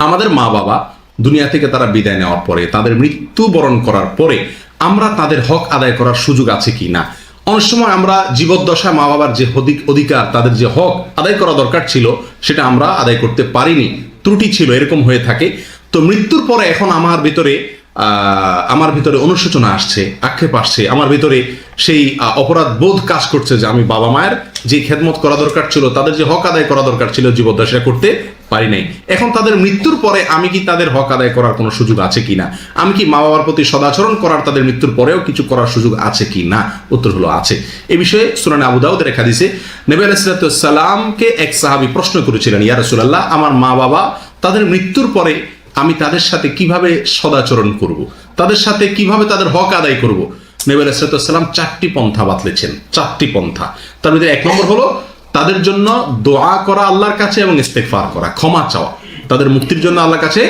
আমাদের মা বাবা দুনিয়া থেকে তারা বিদায় নেওয়ার পরে, তাদের মৃত্যুবরণ করার পরে আমরা তাদের হক আদায় করার সুযোগ আছে কি না? অনেক সময় আমরা জীবদ্দশায় মা বাবার যে অধিক- অধিকার, তাদের যে হক আদায় করা দরকার ছিল, সেটা আমরা আদায় করতে পারিনি। ত্রুটি ছিল, এরকম হয়ে থাকে। তো মৃত্যুর পরে এখন আমার ভিতরে আমার ভিতরে অনুশোচনা আসছে, আক্ষেপ আসছে, আমার ভিতরে সেই অপরাধ বোধ কাজ করছে যে আমি বাবা মায়ের যে খেদমত করা দরকার ছিল, তাদের যে হক আদায় করা দরকার ছিল জীবদ্দশা করতে পারি নাই। এখন তাদের মৃত্যুর পরে আমি কি তাদের হক আদায় করার কোনো সুযোগ আছে কিনা? আমি কি মা বাবার প্রতি সদাচরণ করার তাদের মৃত্যুর পরেও কিছু করার সুযোগ আছে কি না উত্তর হলো আছে। এ বিষয়ে সুরান আবু দাউদ রেখা দিছে নবী আলাইসালামকে এক সাহাবি প্রশ্ন করেছিলেন, ইয়া রাসূলুল্লাহ, আমার মা বাবা তাদের মৃত্যুর পরে আমি তাদের সাথে কীভাবে সদাচরণ করব? তাদের সাথে কীভাবে তাদের হক আদায় করব? নবী আলাইসালাম চারটি পন্থা বাতলেছেন, চারটি পন্থা। তার মধ্যে এক নম্বর হলো, তাদের জন্য দোয়া করা আল্লাহর কাছে এবং ইস্তেকফার করা, ক্ষমা চাওয়া। তাদের মুক্তির জন্য আল্লাহর কাছে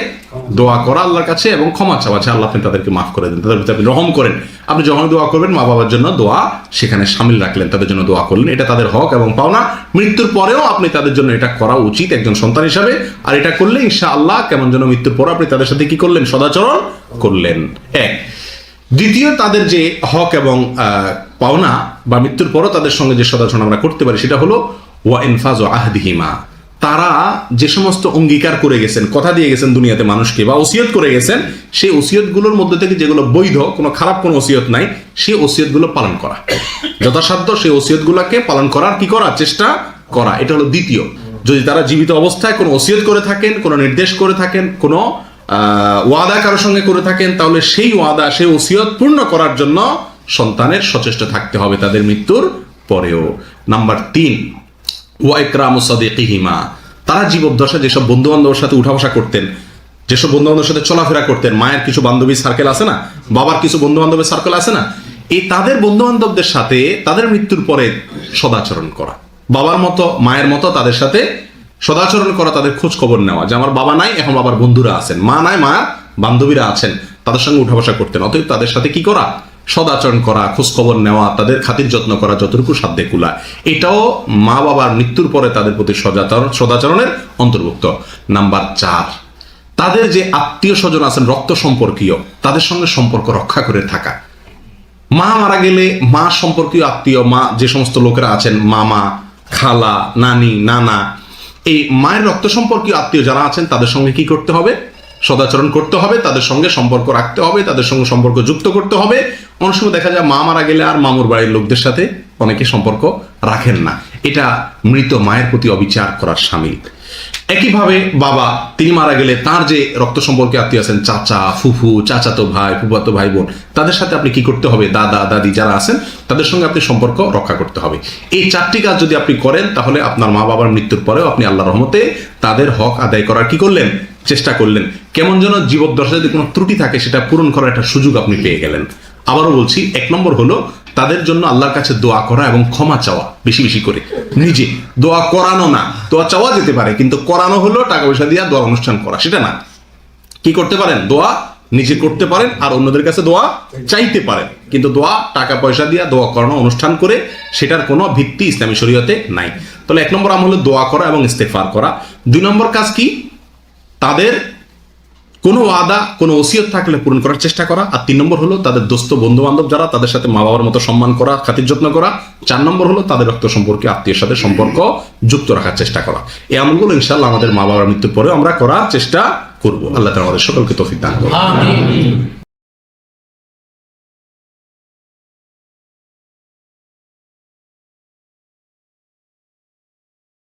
দোয়া করা আল্লাহর কাছে এবং ক্ষমা চাওয়া আছে আল্লাহ আপনি তাদেরকে মাফ করে দেন, তাদের প্রতি আপনি রহম করেন। আপনি যখন দোয়া করবেন মা বাবার জন্য দোয়া সেখানে সামিল রাখলেন, তাদের জন্য দোয়া করলেন। এটা তাদের হক এবং পাওনা। মৃত্যুর পরেও আপনি তাদের জন্য এটা করা উচিত একজন সন্তান হিসাবে। আর এটা করলে ইনশা আল্লাহ কেমন যেন মৃত্যুর পর আপনি তাদের সাথে কি করলেন? সদাচরণ করলেন। এক। দ্বিতীয়, তাদের যে হক এবং পাওনা বা মৃত্যুর পরও তাদের সঙ্গে যে সদাচরণ আমরা করতে পারি সেটা হলো, ওয়া ইনফাজ আহদিহিমা। তারা যে সমস্ত অঙ্গীকার করে গেছেন, কথা দিয়ে গেছেন দুনিয়াতে মানুষকে বা ওসিয়ত করে গেছেন, সেই ওসিয়তগুলোর মধ্যে থেকে যেগুলো বৈধ, কোনো খারাপ কোনো ওসিয়ত নাই, সেই ওসিয়তগুলো পালন করা। যথাসাধ্য সেই ওসিয়তগুলোকে পালন করার কি করা চেষ্টা করা, এটা হলো দ্বিতীয়। যদি তারা জীবিত অবস্থায় কোনো ওসিয়ত করে থাকেন, কোনো নির্দেশ করে থাকেন, কোনো ওয়াদা কারোর সঙ্গে করে থাকেন, তাহলে সেই ওয়াদা, সেই ওসিয়ত পূর্ণ করার জন্য সন্তানের সচেষ্ট থাকতে হবে তাদের মৃত্যুর পরেও। নাম্বার তিন ওয়াইকরাম সাদিকিহিমা। তারা জীবদ্দশা যেসব বন্ধু বান্ধবের সাথে উঠা বসা করতেন, যেসব বন্ধু বান্ধবের সাথে চলাফেরা করতেন, মায়ের কিছু বান্ধবী সার্কেল আছে না? বাবার কিছু বন্ধু বান্ধবের সার্কেল আছে না? এই তাদের বন্ধু বান্ধবদের সাথে তাদের মৃত্যুর পরে সদাচরণ করা। বাবার মতো, মায়ের মতো তাদের সাথে সদাচরণ করা তাদের খোঁজ খবর নেওয়া, যে আমার বাবা নাই, এখন বাবার বন্ধুরা আছেন। মা নাই মায়ের বান্ধবীরা আছেন, তাদের সঙ্গে উঠা বসা করতেন। অতএব তাদের সাথে কি করা? সদাচরণ করা, খোঁজখবর নেওয়া, তাদের খাতির যত্ন করা যতটুকু সাধ্যে কুলা। এটাও মা বাবার মৃত্যুর পরে তাদের প্রতি সদাচরণ সদাচরণের অন্তর্ভুক্ত। নাম্বার চার, তাদের যে আত্মীয় স্বজন আছেন রক্ত সম্পর্কীয়, তাদের সঙ্গে সম্পর্ক রক্ষা করে থাকা। মা মারা গেলে মা সম্পর্কীয় আত্মীয়, মা যে সমস্ত লোকেরা আছেন, মামা, খালা, নানি, নানা, এই মায়ের রক্ত সম্পর্কীয় আত্মীয় যারা আছেন, তাদের সঙ্গে কি করতে হবে? সদাচরণ করতে হবে, তাদের সঙ্গে সম্পর্ক রাখতে হবে, তাদের সঙ্গে সম্পর্ক যুক্ত করতে হবে। অনেক সময় দেখা যায় মা মারা গেলে আর মামুর বাড়ির লোকদের সাথে অনেকে সম্পর্ক রাখেন না। এটা মৃত মায়ের প্রতি অবিচার করার সামিল। একইভাবে বাবা, তিনি মারা গেলে তার যে রক্ত সম্পর্কে আত্মীয় আছেন, চাচা, ফুফু, চাচাতো ভাই, ফুফাতো ভাই, বোন, তাদের সাথে আপনি কি করতে হবে? দাদা, দাদি যারা আছেন, তাদের সঙ্গে আপনি সম্পর্ক রক্ষা করতে হবে। এই চারটি কাজ যদি আপনি করেন, তাহলে আপনার মা বাবার মৃত্যুর পরেও আপনি আল্লাহ রহমতে তাদের হক আদায় করার কি করলেন? চেষ্টা করলেন। কেমন যেন জীবদ্দশা যদি কোনো ত্রুটি থাকে, সেটা পূরণ করার একটা সুযোগ আপনি পেয়ে গেলেন। আবারও বলছি, এক নম্বর হলো, তাদের জন্য আল্লাহর কাছে দোয়া করা এবং ক্ষমা চাওয়া, বেশি বেশি করে। নিজে। দোয়া করানো না। দোয়া চাওয়া যেতে পারে, কিন্তু করানো হলো টাকা পয়সা দিয়ে দোয়া অনুষ্ঠান করা। সেটা না। কি করতে পারেন? দোয়া নিজে করতে পারেন আর অন্যদের কাছে দোয়া চাইতে পারেন। কিন্তু দোয়া, টাকা পয়সা দিয়ে দোয়া করানো, অনুষ্ঠান করে, সেটার কোনো ভিত্তি ইসলামী শরীয়তে নাই। তাহলে এক নম্বর আম হলো দোয়া করা এবং ইস্তেফার করা। দুই নম্বর কাজ কি? তাদের কোনো আদা কোনো ওসিয়ত থাকলে পূরণ করার চেষ্টা করা। আর তিন নম্বর হলো তাদের দোস্ত বন্ধু বান্ধব যারা, তাদের সাথে মা বাবার মতো সম্মান করা, খাতির যত্ন করা। চার নম্বর হলো তাদের রক্ত সম্পর্কে, আত্মীয়ের সাথে সম্পর্ক যুক্ত রাখার চেষ্টা করা। এই আমলগুলো ইনশাল্লাহ আমাদের মা বাবার মৃত্যুর পরেও আমরা করার চেষ্টা করব। আল্লাহ আমাদের সকলকে তফিক দান আমিন।